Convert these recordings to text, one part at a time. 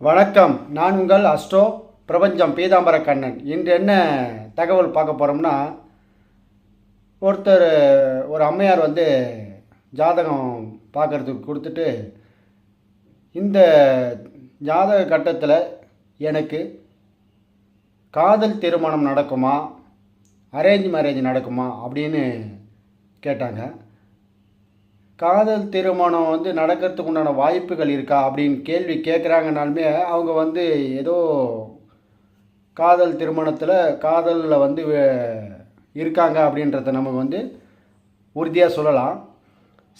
வணக்கம். நான் உங்கள் அஸ்ட்ரோ பிரபஞ்சம் பீதாம்பர கண்ணன். இன்று என்ன தகவல் பார்க்க போகிறோம்னா ஒருத்தர் ஒரு அம்மையார் வந்து ஜாதகம் பார்க்குறதுக்கு கொடுத்துட்டு இந்த ஜாதக கட்டத்தில் எனக்கு காதல் திருமணம் நடக்குமா? அரேஞ்ச் மேரேஜ் நடக்குமா? அப்படின்னு கேட்டாங்க. காதல் திருமணம் வந்து நடக்கிறதுக்கு உண்டான வாய்ப்புகள் இருக்கா அப்படின்னு கேள்வி கேட்குறாங்கனாலுமே அவங்க வந்து ஏதோ காதல் திருமணத்தில் காதலில் வந்து இருக்காங்க அப்படின்றத நம்ம வந்து உறுதியாக சொல்லலாம்.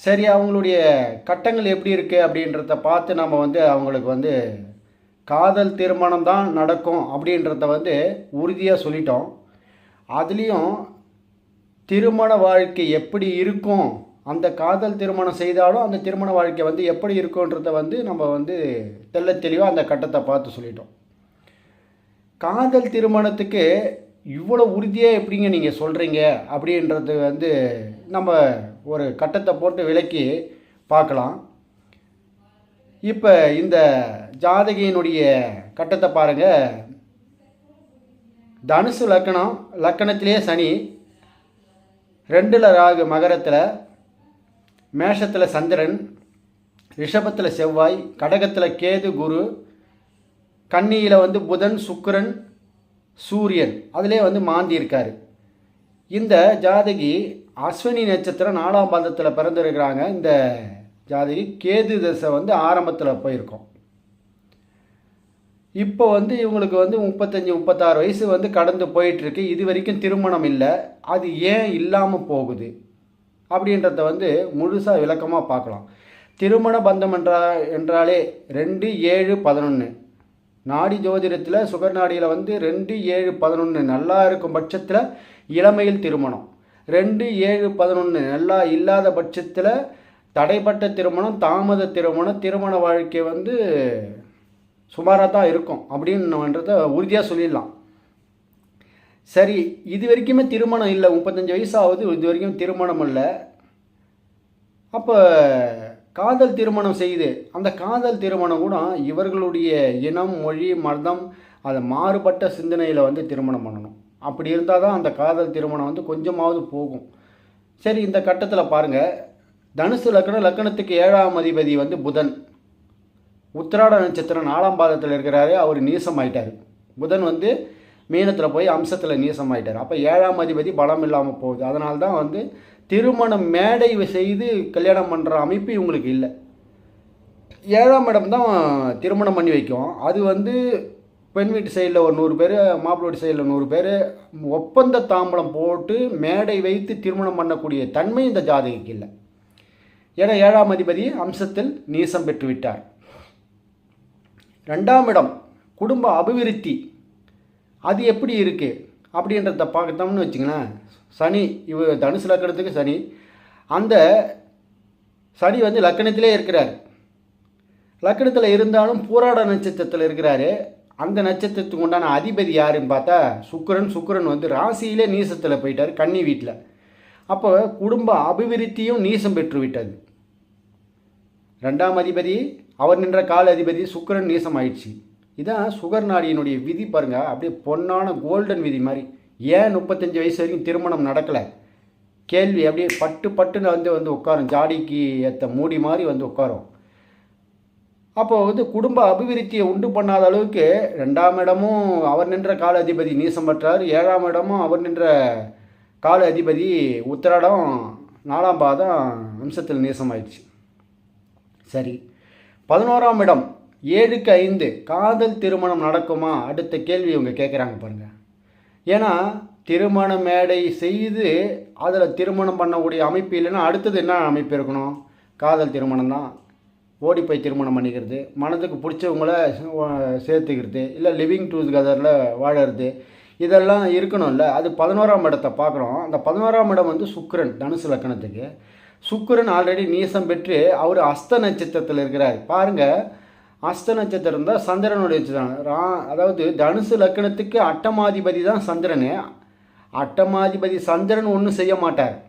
சரி அவங்களுடைய கட்டங்கள் எப்படி இருக்குது அப்படின்றத பார்த்து நம்ம வந்து அவங்களுக்கு வந்து காதல் திருமணம் தான் நடக்கும் அப்படின்றத வந்து உறுதியாக சொல்லிட்டோம். அதுலேயும் திருமண வாழ்க்கை எப்படி இருக்கும் அந்த காதல் திருமணம் செய்தாலும் அந்த திருமண வாழ்க்கை வந்து எப்படி இருக்குன்றத வந்து நம்ம வந்து தெள்ள தெளிவாக அந்த கட்டத்தை பார்த்து சொல்லிட்டோம். காதல் திருமணத்துக்கு இவ்வளோ உறுதியாக எப்படிங்க நீங்கள் சொல்கிறீங்க அப்படின்றது வந்து நம்ம ஒரு கட்டத்தை போட்டு விலக்கி பார்க்கலாம். இப்போ இந்த ஜாதகியினுடைய கட்டத்தை பாருங்கள் தனுசு லக்கணம் லக்கணத்திலே சனி ரெண்டில் ராகு மகரத்தில் மேஷத்தில் சந்திரன் ரிஷபத்தில் செவ்வாய் கடகத்தில் கேது குரு கன்னியில் வந்து புதன் சுக்கரன் சூரியன். அதிலே வந்து மாந்தி இருக்கார். இந்த ஜாதகி அஸ்வினி நட்சத்திரம் நாலாம் பாதத்தில் பிறந்திருக்கிறாங்க. இந்த ஜாதகி கேது தசை வந்து ஆரம்பத்தில் போயிருக்கோம். இப்போ வந்து இவங்களுக்கு வந்து முப்பத்தஞ்சு முப்பத்தாறு வயசு வந்து கடந்து போயிட்டுருக்கு இது வரைக்கும் திருமணம் இல்லை. அது ஏன் இல்லாமல் போகுது? அப்படின்றத வந்து முழுசாக விளக்கமாக பார்க்கலாம். திருமண பந்தம் என்றா என்றாலே ரெண்டு ஏழு பதினொன்று நாடி ஜோதிடத்தில் சுகர் நாடியில் வந்து ரெண்டு ஏழு பதினொன்று நல்லா இருக்கும் பட்சத்தில் இளமையில் திருமணம். ரெண்டு ஏழு பதினொன்று நல்லா இல்லாத பட்சத்தில் தடைப்பட்ட திருமணம் தாமத திருமணம் திருமண வாழ்க்கை வந்து சுமாராக தான் இருக்கும் அப்படின்றத உறுதியாக சொல்லிடலாம். சரி இது வரைக்குமே திருமணம் இல்லை. முப்பத்தஞ்சு வயசு ஆகுது. இது வரைக்கும் திருமணம் இல்லை. அப்போ காதல் திருமணம் செய்து அந்த காதல் திருமணம் கூட இவர்களுடைய இனம் மொழி மதம் அதை மாறுபட்ட சிந்தனையில் வந்து திருமணம் பண்ணணும். அப்படி இருந்தால் தான் அந்த காதல் திருமணம் வந்து கொஞ்சமாவது போகும். சரி இந்த கட்டத்தில் பாருங்கள் தனுசு லக்னம் லக்னத்துக்கு ஏழாம் அதிபதி வந்து புதன். உத்திராட நட்சத்திரம் நாலாம் பாதத்தில் இருக்கிறாரு அவர் நீசம் ஆயிட்டார் புதன் வந்து மீனத்தில் போய் அம்சத்தில் நீசமாயிட்டார் அப்போ ஏழாம் அதிபதி பலம் இல்லாமல் போகுது. அதனால தான் வந்து திருமணம் மேடை செய்து கல்யாணம் பண்ணுற அமைப்பு இவங்களுக்கு இல்லை. ஏழாம் இடம் தான் திருமணம் பண்ணி வைக்கும். அது வந்து பெண் வீட்டு சைடில் ஒரு நூறு பேர் மாப்பிள்ளை வீட்டு சைடில் நூறு பேர் ஒப்பந்த தாம்பலம் போட்டு மேடை வைத்து திருமணம் பண்ணக்கூடிய தன்மை இந்த ஜாதகிக்கு இல்லை. ஏன்னா ஏழாம் அதிபதி அம்சத்தில் நீசம் பெற்று விட்டார். ரெண்டாம் இடம் குடும்ப அபிவிருத்தி. அது எப்படி இருக்குது அப்படின்றத பார்த்தோம்னு வச்சுங்களேன். சனி இவ தனுசு லக்கணத்துக்கு சனி. அந்த சனி வந்து லக்கணத்திலே இருக்கிறார். லக்கணத்தில் இருந்தாலும் பூராட நட்சத்திரத்தில் இருக்கிறாரு. அந்த நட்சத்திரத்துக்கு உண்டான அதிபதி யாருன்னு பார்த்தா சுக்கிரன். சுக்கிரன் வந்து ராசியிலே நீசத்தில் போயிட்டார் கன்னி வீட்டில் அப்போ குடும்ப அபிவிருத்தியும் நீசம் பெற்று விட்டது. ரெண்டாம் அதிபதி அவர் நின்ற கால அதிபதி சுக்கரன் நீசம் ஆயிடுச்சு இதான் சுகர் நாடியினுடைய விதி பாருங்கள் அப்படியே பொன்னான கோல்டன் விதி மாதிரி. ஏன் முப்பத்தஞ்சு வயசு வரைக்கும் திருமணம் நடக்கலை? கேள்வி அப்படியே பட்டு பட்டுன்னு வந்து வந்து உட்காரும். ஜாடிக்கு ஏற்ற மூடி மாதிரி வந்து உட்காரும். அப்போ வந்து குடும்ப அபிவிருத்தியை உண்டு பண்ணாத அளவுக்கு ரெண்டாம் இடமும் அவர் நின்ற கால அதிபதி நீசம் பெற்றார். ஏழாம் இடமும் அவர் நின்ற கால அதிபதி உத்திராடம் நாலாம் பாதம் அம்சத்தில் நீசமாயிடுச்சு. சரி. பதினோராம் இடம். ஏழுக்கு ஐந்து காதல் திருமணம் நடக்குமா? அடுத்த கேள்வி இவங்க கேட்குறாங்க பாருங்க. ஏன்னா திருமண மேடை செய்து அதில் திருமணம் பண்ணக்கூடிய அமைப்பு இல்லைன்னா அடுத்தது என்ன அமைப்பு இருக்கணும்? காதல் திருமணம் தான். ஓடி போய் திருமணம் பண்ணிக்கிறது மனதுக்கு பிடிச்சவங்கள சேர்த்துக்கிறது இல்லை லிவிங் டுகெதரில் வாழறது இதெல்லாம் இருக்கணும்ல. அது பதினோராம் இடத்தை பார்க்குறோம். அந்த பதினோராம் இடம் வந்து சுக்கரன் தனுசு லக்கணத்துக்கு. சுக்கரன் ஆல்ரெடி நீசம் பெற்று அவர் அஸ்த நட்சத்திரத்தில் இருக்கிறார். பாருங்கள் அஸ்த நட்சத்திரம் தான் சந்திரனுடைய நட்சத்திரம். ரா- அதாவது தனுசு லக்கணத்துக்கு அட்டமாதிபதி தான் சந்திரன். அட்டமாதிபதி சந்திரன் ஒன்றும் செய்ய மாட்டார்.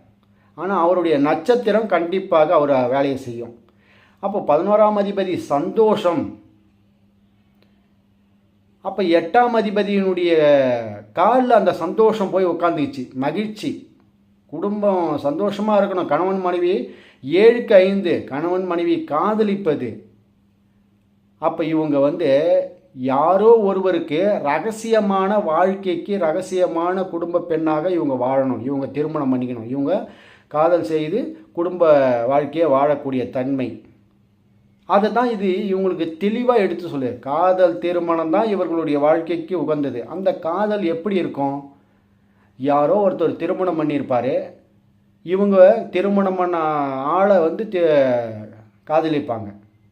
ஆனால் அவருடைய நட்சத்திரம் கண்டிப்பாக அவர் வேலையை செய்யும். அப்போ பதினோராம் அதிபதி சந்தோஷம். அப்போ எட்டாம் அதிபதியினுடைய காலில் அந்த சந்தோஷம் போய் உட்காந்துக்குச்சு மகிழ்ச்சி. குடும்பம் சந்தோஷமாக இருக்கணும். கணவன் மனைவி ஏழுக்கு ஐந்து. கணவன் மனைவி காதலிப்பது. அப்போ இவங்க வந்து யாரோ ஒருவருக்கு ரகசியமான வாழ்க்கைக்கு ரகசியமான குடும்ப பெண்ணாக இவங்க வாழணும் இவங்க திருமணம் பண்ணிக்கணும். இவங்க காதல் செய்து குடும்ப வாழ்க்கையை வாழக்கூடிய தன்மை. அதை தான் இது இவங்களுக்கு தெளிவாக எடுத்து சொல்லு. காதல் திருமணம் தான் இவர்களுடைய வாழ்க்கைக்கு உகந்தது. அந்த காதல் எப்படி இருக்கும்? யாரோ ஒருத்தர் திருமணம் பண்ணியிருப்பார். இவங்க திருமணம் பண்ண ஆளை வந்து காதலிப்பாங்க.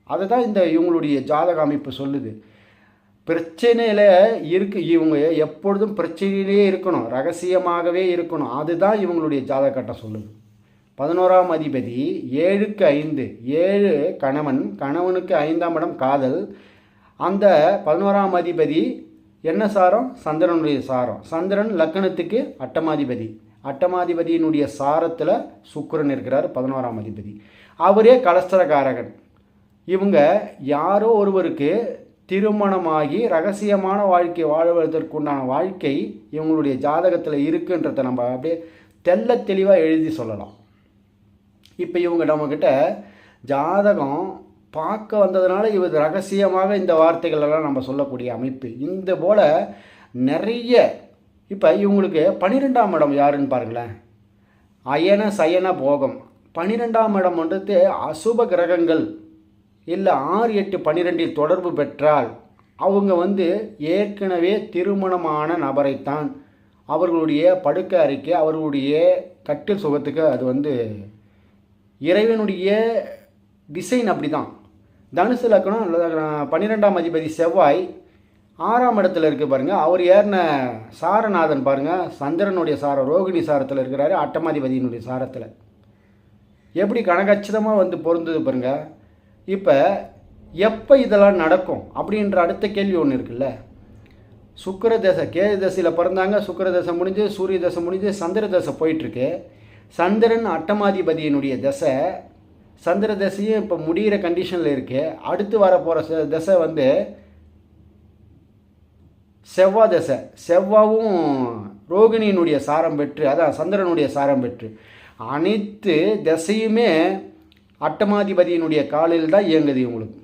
அதை தான் இந்த இவங்களுடைய ஜாதக அமைப்பு சொல்லுது. பிரச்சனையில் இருக்கு இவங்க எப்பொழுதும் பிரச்சனையிலே இருக்கணும் ரகசியமாகவே இருக்கணும். அதுதான் இவங்களுடைய ஜாதக சொல்லுது. பதினோராம் அதிபதி ஏழுக்கு ஐந்து ஏழு கணவன் கணவனுக்கு ஐந்தாம் இடம் காதல். அந்த பதினோராம் அதிபதி என்ன சாரம்? சந்திரனுடைய சாரம். சந்திரன் லக்கணத்துக்கு அட்டமாதிபதி. அட்டமாதிபதியினுடைய சாரத்தில் சுக்கரன் இருக்கிறார் பதினோராம் அதிபதி. அவரே கலஸ்தரகாரகன் இவங்க யாரோ ஒருவருக்கு திருமணமாகி ரகசியமான வாழ்க்கை வாழ்வதற்குண்டான வாழ்க்கை இவங்களுடைய ஜாதகத்தில் இருக்குன்றதை நம்ம அப்படியே தெல்ல தெளிவாக எழுதி சொல்லலாம். இப்போ இவங்க நம்மக்கிட்ட ஜாதகம் பார்க்க வந்ததுனால இவர் ரகசியமாக இந்த வார்த்தைகளெல்லாம் நம்ம சொல்லக்கூடிய அமைப்பு. இந்த போல் நிறைய இப்போ இவங்களுக்கு பன்னிரெண்டாம் இடம் யாருன்னு பாருங்களேன். அயன சயன போகம். பன்னிரெண்டாம் இடம் வந்துட்டு அசுப கிரகங்கள். இல்லை ஆறு எட்டு பன்னிரெண்டில் தொடர்பு பெற்றால் அவங்க வந்து ஏற்கனவே திருமணமான நபரைத்தான். அவர்களுடைய படுக்க அறிக்கை அவர்களுடைய கட்டில் சுகத்துக்கு அது வந்து இறைவனுடைய டிசைன் அப்படி தான் தனுசு லக்கணம் பன்னிரெண்டாம் அதிபதி செவ்வாய் ஆறாம் இடத்துல இருக்குது பாருங்கள் அவர் ஏறின சாரநாதன் பாருங்கள் சந்திரனுடைய சார ரோகிணி சாரத்தில் இருக்கிறாரு அட்டமாதிபதியினுடைய சாரத்தில். எப்படி கணக்கச்சிதமாக வந்து பொருந்தது பாருங்கள் இப்போ எப்போ இதெல்லாம் நடக்கும் அப்படின்ற அடுத்த கேள்வி ஒன்று இருக்குல்ல? சுக்கர தசை கேது தசையில் பிறந்தாங்க. சுக்கர தசை முடிஞ்சு சூரிய தசை முடிஞ்சு சந்திர தசை போயிட்டுருக்கு. சந்திரன் அட்டமாதிபதியினுடைய தசை. சந்திர தசையும் இப்போ முடிகிற கண்டிஷனில் இருக்குது அடுத்து வர போகிற தசை வந்து செவ்வாய் தசை செவ்வாவும் ரோகிணியினுடைய சாரம் பெற்று அதான் சந்திரனுடைய சாரம் பெற்று அனைத்து திசையுமே அட்டமாதிபதியினுடைய காலில் தான் இயங்குது இவங்களுக்கு.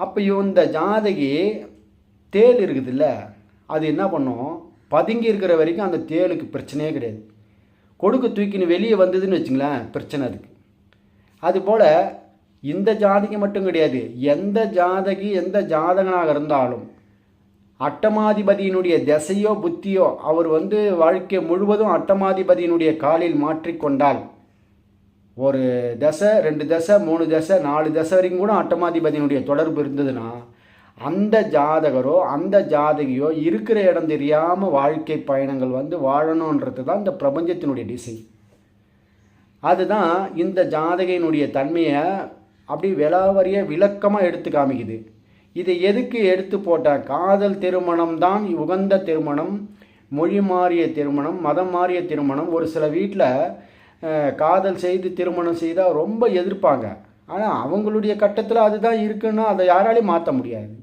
அப்போ இந்த ஜாதகி தேள் இருக்குதுல்ல அது என்ன பண்ணும்? பதுங்கி இருக்கிற வரைக்கும் அந்த தேளுக்கு பிரச்சனையே கிடையாது. கொடுக்கு தூக்கின்னு வெளியே வந்ததுன்னு வச்சுங்களேன் பிரச்சனை அதுக்கு. அதுபோல் இந்த ஜாதகி மட்டும் கிடையாது. எந்த ஜாதகி எந்த ஜாதகனாக இருந்தாலும் அட்டமாதிபதியினுடைய திசையோ புத்தியோ அவர் வந்து வாழ்க்கை முழுவதும் அட்டமாதிபதியினுடைய காலில் மாற்றிக்கொண்டால் ஒரு தசை ரெண்டு தசை மூணு தசை நாலு தசை வரைக்கும் கூட அட்டமாதிபதியினுடைய தொடர்பு இருந்ததுன்னா அந்த ஜாதகரோ அந்த ஜாதகியோ இருக்கிற இடம் தெரியாமல் வாழ்க்கை பயணங்கள் வந்து வாழணுன்றது தான் இந்த பிரபஞ்சத்தினுடைய டிசைன் அதுதான் இந்த ஜாதகையினுடைய தன்மையை அப்படி விலாவரிய விளக்கமாக எடுத்து காமிக்குது. இதை எதுக்கு எடுத்து போட்டால் காதல் திருமணம் தான் உகந்த திருமணம் மொழி மாறிய திருமணம் மதம் மாறிய திருமணம் ஒரு சில வீட்டில் காதல் செய்து திருமணம் செய்தால் ரொம்ப எதிர்ப்பாங்க. ஆனால் அவங்களுடைய கட்டத்தில் அதுதான் இருக்குன்னா அதை யாராலையும் மாற்ற முடியாது.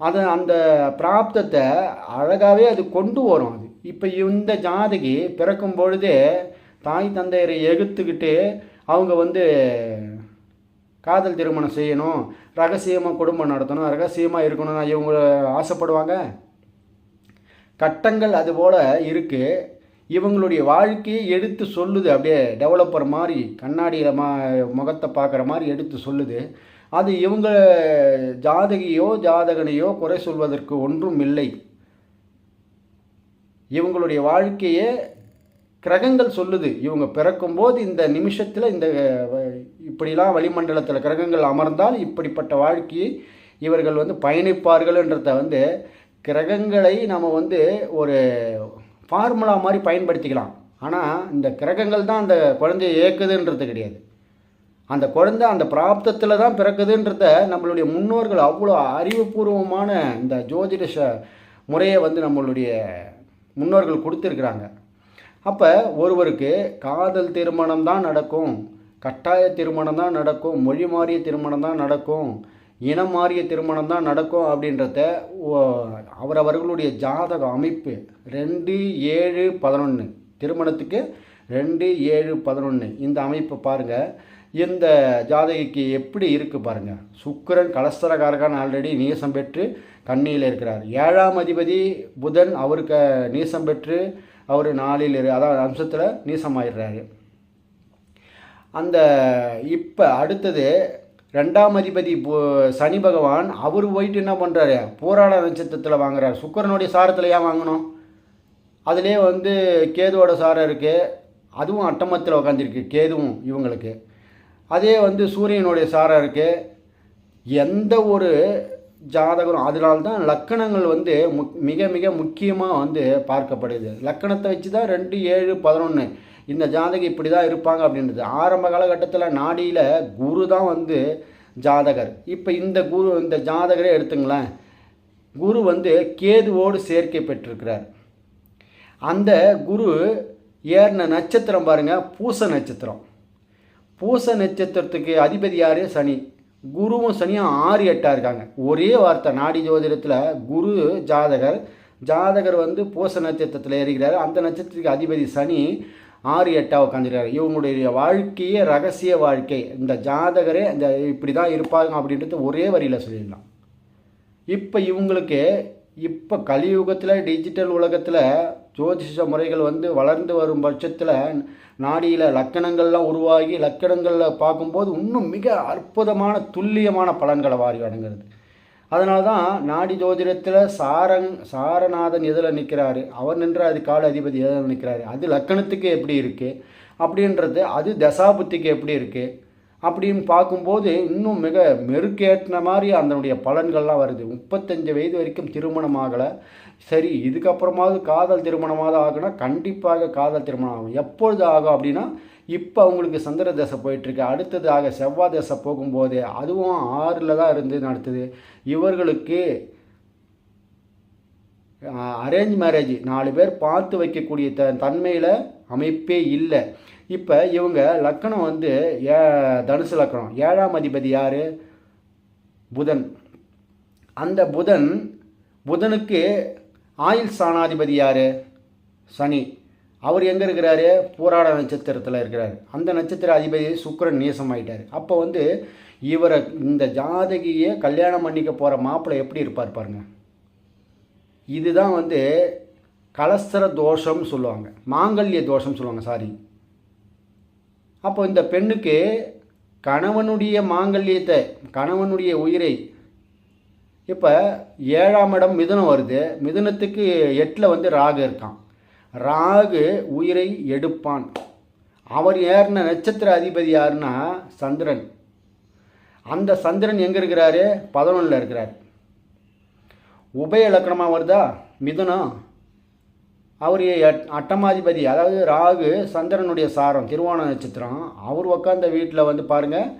அதை அந்த பிராப்தத்தை அழகாகவே அது கொண்டு வரும் அது. இப்போ இந்த ஜாதகி பிறக்கும் பொழுதே தாய் தந்தையரை எகுத்துக்கிட்டு அவங்க வந்து காதல் திருமணம் செய்யணும் ரகசியமாக குடும்பம் நடத்தணும் ரகசியமாக இருக்கணும்னு இவங்க ஆசைப்படுவாங்க? கட்டங்கள் அதுபோல் இருக்குது இவங்களுடைய வாழ்க்கையை எடுத்து சொல்லுது. அப்படியே டெவலப்பர் மாதிரி கண்ணாடியில் மா முகத்தை பார்க்குற மாதிரி எடுத்து சொல்லுது. அது இவங்க ஜாதகியோ ஜாதகனையோ குறை சொல்வதற்கு ஒன்றும் இல்லை. இவங்களுடைய வாழ்க்கையே கிரகங்கள் சொல்லுது. இவங்க பிறக்கும்போது இந்த நிமிஷத்தில் இந்த இப்படிலாம் வளிமண்டலத்தில் கிரகங்கள் அமர்ந்தால் இப்படிப்பட்ட வாழ்க்கையை இவர்கள் வந்து பயணிப்பார்கள்ன்றத வந்து கிரகங்களை நம்ம வந்து ஒரு ஃபார்முலா மாதிரி பயன்படுத்திக்கலாம். ஆனால் இந்த கிரகங்கள் தான் அந்த குழந்தையை இயக்குதுன்றது கிடையாது. அந்த குழந்தை அந்த பிராப்தத்தில் தான் பிறக்குதுன்றத நம்மளுடைய முன்னோர்கள் அவ்வளோ அறிவுபூர்வமான இந்த ஜோதிட முறையை வந்து நம்மளுடைய முன்னோர்கள் கொடுத்துருக்குறாங்க. அப்போ ஒருவருக்கு காதல் திருமணம் தான் நடக்கும் கட்டாய திருமணம் தான் நடக்கும் மொழி மாறிய திருமணம் தான் நடக்கும் இனம் மாறிய திருமணம் தான் நடக்கும் அப்படின்றத அவரவர்களுடைய ஜாதக அமைப்பு ரெண்டு ஏழு பதினொன்று திருமணத்துக்கு ரெண்டு ஏழு பதினொன்று இந்த அமைப்பை பாருங்கள் இந்த ஜாதகிக்கு எப்படி இருக்குது பாருங்கள் சுக்கரன் கலஸ்தரகாரகான் ஆல்ரெடி நீசம் பெற்று கண்ணியில் இருக்கிறார். ஏழாம் அதிபதி புதன் அவருக்கு நீசம் பெற்று அவர் நாளில் இரு அதாவது அம்சத்தில் நீசமாயிடுறாரு. அந்த இப்போ அடுத்தது ரெண்டாம் அதிபதி பு- சனி பகவான் அவர் போயிட்டு என்ன பண்ணுறாரு போராட நட்சத்திரத்தில் வாங்குறாரு. சுக்கரனுடைய சாரத்தில் ஏன் வாங்கணும்? அதிலே வந்து கேதுவோட சாரம் இருக்குது அதுவும் அட்டமத்தில் உட்காந்துருக்கு கேதுவும் இவங்களுக்கு. அதே வந்து சூரியனுடைய சாரம் இருக்குது எந்த ஒரு ஜாதகம் அதனால்தான் லக்கணங்கள் வந்து முக் மிக மிக முக்கியமாக வந்து பார்க்கப்படுது. லக்கணத்தை வச்சு தான் ரெண்டு ஏழு பதினொன்று இந்த ஜாதகம் இப்படி தான் இருப்பாங்க அப்படின்றது. ஆரம்ப காலகட்டத்தில் நாடியில் குரு தான் வந்து ஜாதகர். இப்போ இந்த குரு இந்த ஜாதகரே எடுத்துங்களேன். குரு வந்து கேதுவோடு சேர்க்கை பெற்றிருக்கிறார். அந்த குரு ஏறின நட்சத்திரம் பாருங்கள் பூச நட்சத்திரம். பூச நட்சத்திரத்துக்கு அதிபதி யார்? சனி. குருவும் சனியும் ஆறு எட்டாக இருக்காங்க. ஒரே வார்த்தை நாடி ஜோதிடத்தில் குரு ஜாதகர். ஜாதகர் வந்து பூச நட்சத்திரத்தில் ஏறுகிறார். அந்த நட்சத்திரத்துக்கு அதிபதி சனி ஆறு எட்டாக உட்காந்துருக்காரு இவங்களுடைய வாழ்க்கையே ரகசிய வாழ்க்கை. இந்த ஜாதகரே இந்த இப்படி தான் இருப்பாங்க அப்படின்றது ஒரே வரியில் சொல்லிடலாம். இப்போ இவங்களுக்கு இப்போ கலியுகத்தில் டிஜிட்டல் உலகத்தில் ஜோதிஷ முறைகள் வந்து வளர்ந்து வரும் பட்சத்தில் நாடியில் லக்கணங்கள்லாம் உருவாகி லக்கணங்களில் பார்க்கும்போது இன்னும் மிக அற்புதமான துல்லியமான பலன்களை வாரி வழங்குறது. அதனால தான் நாடி ஜோதிடத்தில் சாரங் சாரநாதன் எதில் நிற்கிறாரு அவர் நின்ற அது கால அதிபதி எதில் நிற்கிறாரு அது லக்கணத்துக்கு எப்படி இருக்குது அப்படின்றது அது தசாபுத்திக்கு எப்படி இருக்குது அப்படின்னு பார்க்கும்போது இன்னும் மிக மெருக்கேற்றின மாதிரி அதனுடைய பலன்கள்லாம் வருது. முப்பத்தஞ்சு வயது வரைக்கும் திருமணம் ஆகலை. சரி இதுக்கப்புறமாவது காதல் திருமணமாவது ஆகுனா கண்டிப்பாக காதல் திருமணம் ஆகும். எப்பொழுது ஆகும் அப்படின்னா இப்போ அவங்களுக்கு சந்திர தசை போயிட்டுருக்கு. அடுத்ததாக செவ்வாய் தசை போகும்போது அதுவும் ஆறில் தான் இருந்து நடத்துது. இவர்களுக்கு அரேஞ்ச் மேரேஜ் நாலு பேர் பார்த்து வைக்கக்கூடிய த தன்மையில் அமைப்பே இல்லை. இப்போ இவங்க லக்கணம் வந்து ஏ தனுசு லக்கணம். ஏழாம் அதிபதி யார்? புதன். அந்த புதன் புதனுக்கு ஆயுள் சாணாதிபதி யார்? சனி. அவர் எங்கே இருக்கிறாரு? போராட நட்சத்திரத்தில் இருக்கிறார். அந்த நட்சத்திர அதிபதி சுக்கிரன் நீசமாயிட்டார். அப்போ வந்து இவரை இந்த ஜாதகியை கல்யாணம் பண்ணிக்க போகிற மாப்பிள்ளை எப்படி இருப்பார் பாருங்க. இதுதான் வந்து கலஸ்தர தோஷம்னு சொல்லுவாங்க. மாங்கல்ய தோஷம் சொல்லுவாங்க சாரி. அப்போ இந்த பெண்ணுக்கு கணவனுடைய மாங்கல்யத்தை கணவனுடைய உயிரை இப்போ ஏழாம் இடம் மிதுனம் வருது. மிதுனத்துக்கு எட்டில் வந்து ராகு இருக்கான். ராகு உயிரை எடுப்பான். அவர் ஏறின நட்சத்திர அதிபதி யாருன்னா சந்திரன். அந்த சந்திரன் எங்கே இருக்கிறாரு? பதினொன்றில் இருக்கிறார். உபய இலக்கணமாக வருதா? மிதுனம். அவர் அட்டமாதிபதி அதாவது ராகு சந்திரனுடைய சாரம் திருவோண நட்சத்திரம். அவர் உட்காந்த வீட்டில் வந்து பாருங்கள்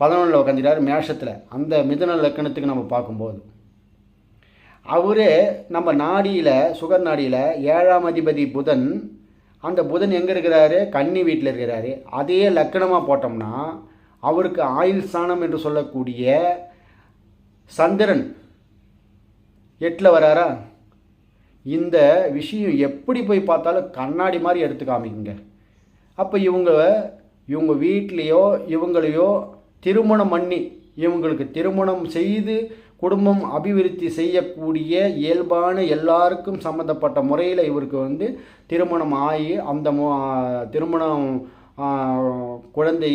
பதினொன்றில் உட்காந்துட்டார் மேஷத்தில். அந்த மிதன லக்கணத்துக்கு நம்ம பார்க்கும்போது. அவரே நம்ம நாடியில் சுகர் நாடியில் ஏழாம் அதிபதி புதன் அந்த புதன் எங்கே இருக்கிறாரு? கன்னி வீட்டில் இருக்கிறாரு. அதே லக்கணமாக போட்டோம்னா அவருக்கு ஆயுள் ஸ்தானம் என்று சொல்லக்கூடிய சந்திரன் எட்டில் வராரா? இந்த விஷயம் எப்படி போய் பார்த்தாலும் கண்ணாடி மாதிரி எடுத்து காமிக்குங்க. அப்போ இவங்க இவங்க வீட்லேயோ இவங்களையோ திருமணம் பண்ணி இவங்களுக்கு திருமணம் செய்து குடும்பம் அபிவிருத்தி செய்யக்கூடிய இயல்பான எல்லாருக்கும் சம்மந்தப்பட்ட முறையில் இவருக்கு வந்து திருமணம் ஆகி அந்த திருமணம் குழந்தை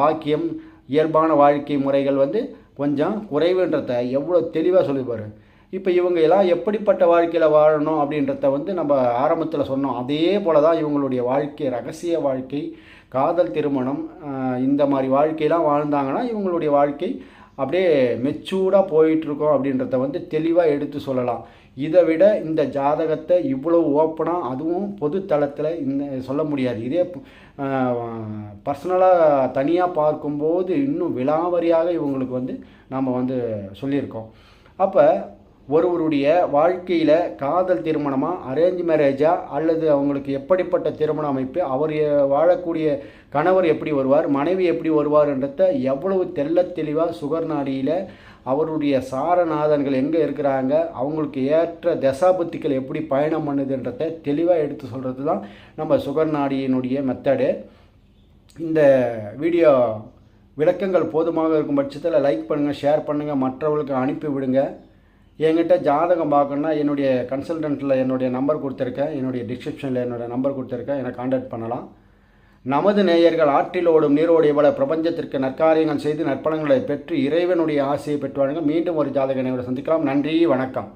பாக்கியம் இயல்பான வாழ்க்கை முறைகள் வந்து கொஞ்சம் குறைவுன்றத எவ்வளோ தெளிவாக சொல்லிப்பாரு. இப்போ இவங்க எல்லாம் எப்படிப்பட்ட வாழ்க்கையில் வாழணும் அப்படின்றத வந்து நம்ம ஆரம்பத்தில் சொன்னோம். அதே போல தான் இவங்களுடைய வாழ்க்கை ரகசிய வாழ்க்கை காதல் திருமணம் இந்த மாதிரி வாழ்க்கையெல்லாம் வாழ்ந்தாங்கன்னா இவங்களுடைய வாழ்க்கை அப்படியே மெச்சூர்டாக போயிட்டுருக்கோம் அப்படின்றத வந்து தெளிவாக எடுத்து சொல்லலாம். இதை விட இந்த ஜாதகத்தை இவ்வளோ ஓப்பனாக அதுவும் பொது தளத்தில் இந்த சொல்ல முடியாது. இதே பர்சனலாக தனியாக பார்க்கும்போது இன்னும் விலாவரியாக இவங்களுக்கு வந்து நாம் வந்து சொல்லியிருக்கோம். அப்போ ஒருவருடைய வாழ்க்கையில் காதல் திருமணமா அரேஞ்ச் மேரேஜா அல்லது அவங்களுக்கு எப்படிப்பட்ட திருமண அமைப்பு அவர் வாழக்கூடிய கணவர் எப்படி வருவார் மனைவி எப்படி வருவார்ன்றத எவ்வளவு தெல்ல தெளிவாக சுகர் நாடியில் அவருடைய சாரநாதன்கள் எங்கே இருக்கிறாங்க அவங்களுக்கு ஏற்ற தசாபுத்திகள் எப்படி பயணம் பண்ணுதுன்றத தெளிவாக எடுத்து சொல்கிறது தான் நம்ம சுகர் நாடியினுடைய மெத்தடு இந்த வீடியோ விளக்கங்கள் போதுமாக இருக்கும் பட்சத்தில் லைக் பண்ணுங்கள் ஷேர் பண்ணுங்கள் மற்றவர்களுக்கு அனுப்பி விடுங்க. என்கிட்ட ஜாதகம் பார்க்கணுன்னா என்னுடைய கன்சல்டண்ட்டில் என்னுடைய நம்பர் கொடுத்துருக்கேன். என்னுடைய டிஸ்கிரிப்ஷனில் என்னுடைய நம்பர் கொடுத்துருக்கேன். என்னை காண்டாக்ட் பண்ணலாம். நமது நேயர்கள் ஆற்றில் ஓடும் நீரோடு பல பிரபஞ்சத்திற்கு நற்காரியங்கள் செய்து நற்பணங்களை பெற்று இறைவனுடைய ஆசையை பெற்று வாழுங்க மீண்டும் ஒரு ஜாதக நேயரை சந்திக்கலாம். நன்றி வணக்கம்.